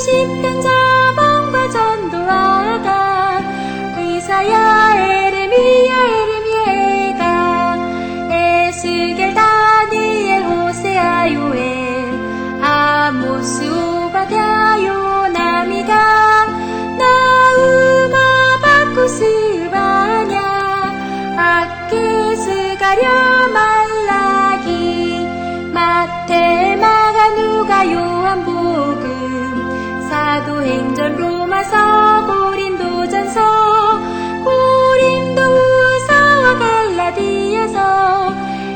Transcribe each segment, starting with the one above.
心更早 사도행전 로마서 고린도전서 고린도 후서와 갈라디아서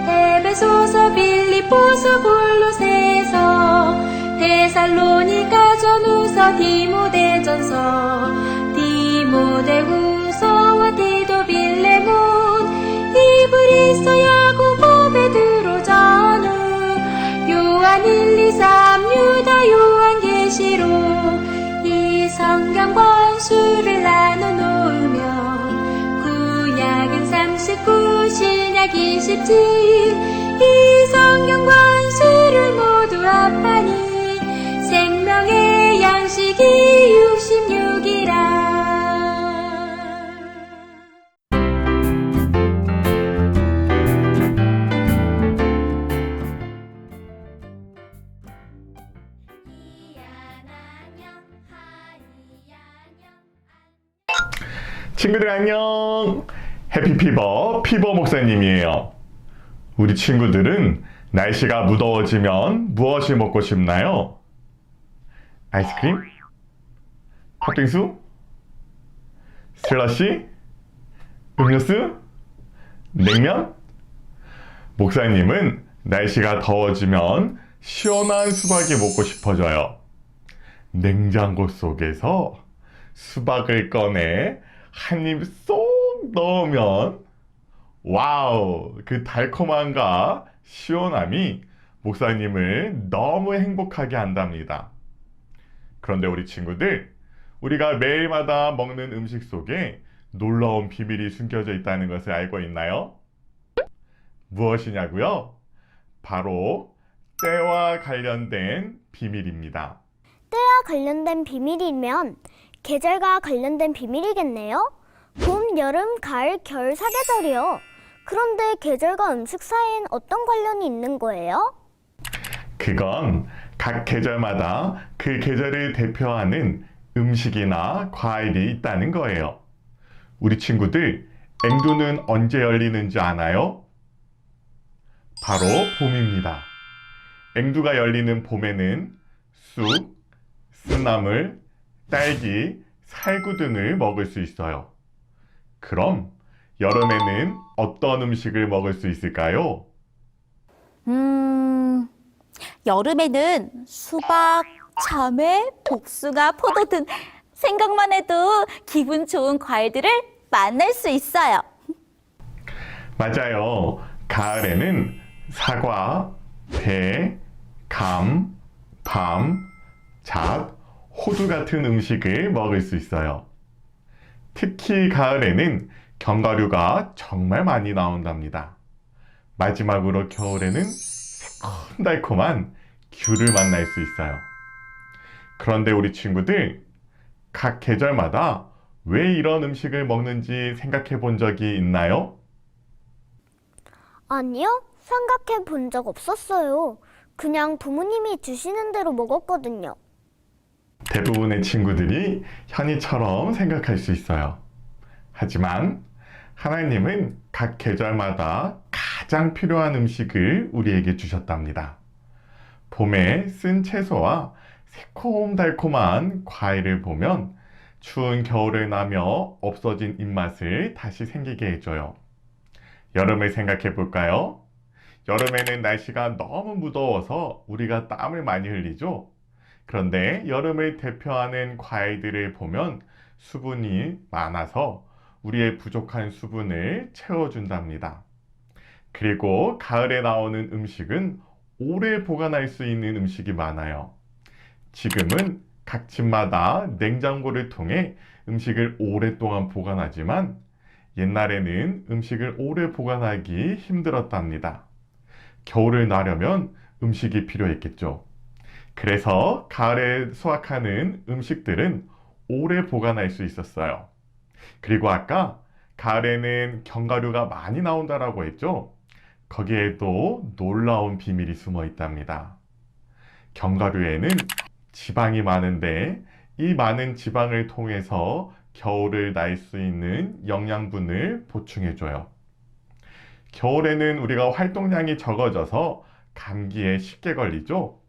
에베소서 빌립보서 골로새서 데살로니가 전후서 디모데전서 디모데후서와 디도 빌레몬 이브리서 야고보 베드로 전후 요한 1, 2, 3 유다 요한 27이 성경 권수를 모두 합하니 생명의 양식이 66이라 친구들 안녕! 해피피버 피버 목사님이에요. 우리 친구들은 날씨가 무더워지면 무엇이 먹고 싶나요? 아이스크림? 팥빙수? 슬러시? 음료수? 냉면? 목사님은 날씨가 더워지면 시원한 수박이 먹고 싶어져요. 냉장고 속에서 수박을 꺼내 한 입 쏙 넣으면 와우 그 달콤함과 시원함이 목사님을 너무 행복하게 한답니다. 그런데 우리 친구들 우리가 매일마다 먹는 음식 속에 놀라운 비밀이 숨겨져 있다는 것을 알고 있나요? 무엇이냐고요? 바로 때와 관련된 비밀입니다. 때와 관련된 비밀이면 계절과 관련된 비밀이겠네요. 봄, 여름, 가을, 겨울 사계절이요. 그런데 계절과 음식 사이엔 어떤 관련이 있는 거예요? 그건 각 계절마다 그 계절을 대표하는 음식이나 과일이 있다는 거예요. 우리 친구들, 앵두는 언제 열리는지 아나요? 바로 봄입니다. 앵두가 열리는 봄에는 쑥, 쓰나물, 딸기, 살구 등을 먹을 수 있어요. 그럼 여름에는 어떤 음식을 먹을 수 있을까요? 음, 여름에는 수박, 참외, 복숭아, 포도 등 생각만 해도 기분 좋은 과일들을 만날 수 있어요. 맞아요. 가을에는 사과, 배, 감, 밤, 잣, 호두 같은 음식을 먹을 수 있어요. 특히 가을에는 견과류가 정말 많이 나온답니다. 마지막으로 겨울에는 새콤달콤한 귤을 만날 수 있어요. 그런데 우리 친구들, 각 계절마다 왜 이런 음식을 먹는지 생각해 본 적이 있나요? 아니요, 생각해 본 적 없었어요. 그냥 부모님이 주시는 대로 먹었거든요. 대부분의 친구들이 현이처럼 생각할 수 있어요. 하지만 하나님은 각 계절마다 가장 필요한 음식을 우리에게 주셨답니다. 봄에 쓴 채소와 새콤달콤한 과일을 보면 추운 겨울을 나며 없어진 입맛을 다시 생기게 해줘요. 여름을 생각해 볼까요? 여름에는 날씨가 너무 무더워서 우리가 땀을 많이 흘리죠? 그런데 여름을 대표하는 과일들을 보면 수분이 많아서 우리의 부족한 수분을 채워준답니다. 그리고 가을에 나오는 음식은 오래 보관할 수 있는 음식이 많아요. 지금은 각 집마다 냉장고를 통해 음식을 오랫동안 보관하지만 옛날에는 음식을 오래 보관하기 힘들었답니다. 겨울을 나려면 음식이 필요했겠죠. 그래서 가을에 수확하는 음식들은 오래 보관할 수 있었어요. 그리고 아까 가을에는 견과류가 많이 나온다라고 했죠? 거기에도 놀라운 비밀이 숨어 있답니다. 견과류에는 지방이 많은데 이 많은 지방을 통해서 겨울을 날 수 있는 영양분을 보충해줘요. 겨울에는 우리가 활동량이 적어져서 감기에 쉽게 걸리죠?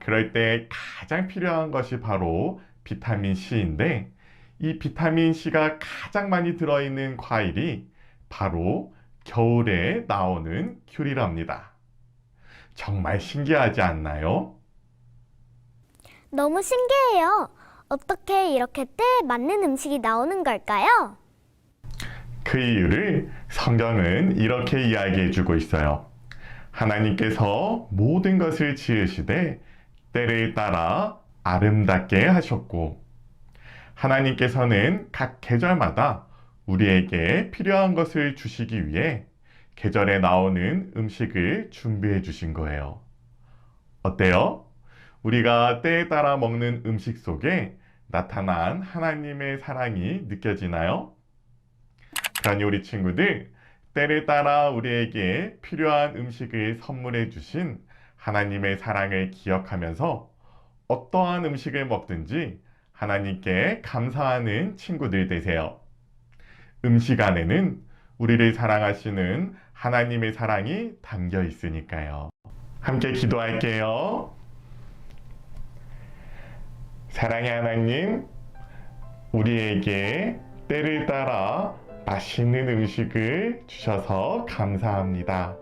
그럴 때 가장 필요한 것이 바로 비타민 C인데 이 비타민 C가 가장 많이 들어있는 과일이 바로 겨울에 나오는 귤이랍니다. 정말 신기하지 않나요? 너무 신기해요. 어떻게 이렇게 때에 맞는 음식이 나오는 걸까요? 그 이유를 성경은 이렇게 이야기해 주고 있어요. 하나님께서 모든 것을 지으시되 때를 따라 아름답게 하셨고, 하나님께서는 각 계절마다 우리에게 필요한 것을 주시기 위해 계절에 나오는 음식을 준비해 주신 거예요. 어때요? 우리가 때에 따라 먹는 음식 속에 나타난 하나님의 사랑이 느껴지나요? 그러니 우리 친구들, 때를 따라 우리에게 필요한 음식을 선물해 주신 하나님의 사랑을 기억하면서 어떠한 음식을 먹든지 하나님께 감사하는 친구들 되세요. 음식 안에는 우리를 사랑하시는 하나님의 사랑이 담겨 있으니까요. 함께 기도할게요. 사랑의 하나님, 우리에게 때를 따라 맛있는 음식을 주셔서 감사합니다.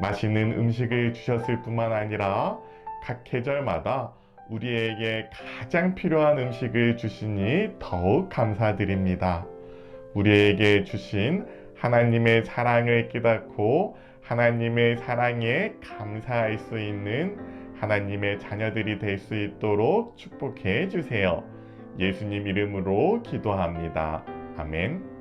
맛있는 음식을 주셨을 뿐만 아니라 각 계절마다 우리에게 가장 필요한 음식을 주시니 더욱 감사드립니다. 우리에게 주신 하나님의 사랑을 깨닫고 하나님의 사랑에 감사할 수 있는 하나님의 자녀들이 될 수 있도록 축복해 주세요. 예수님 이름으로 기도합니다. 아멘.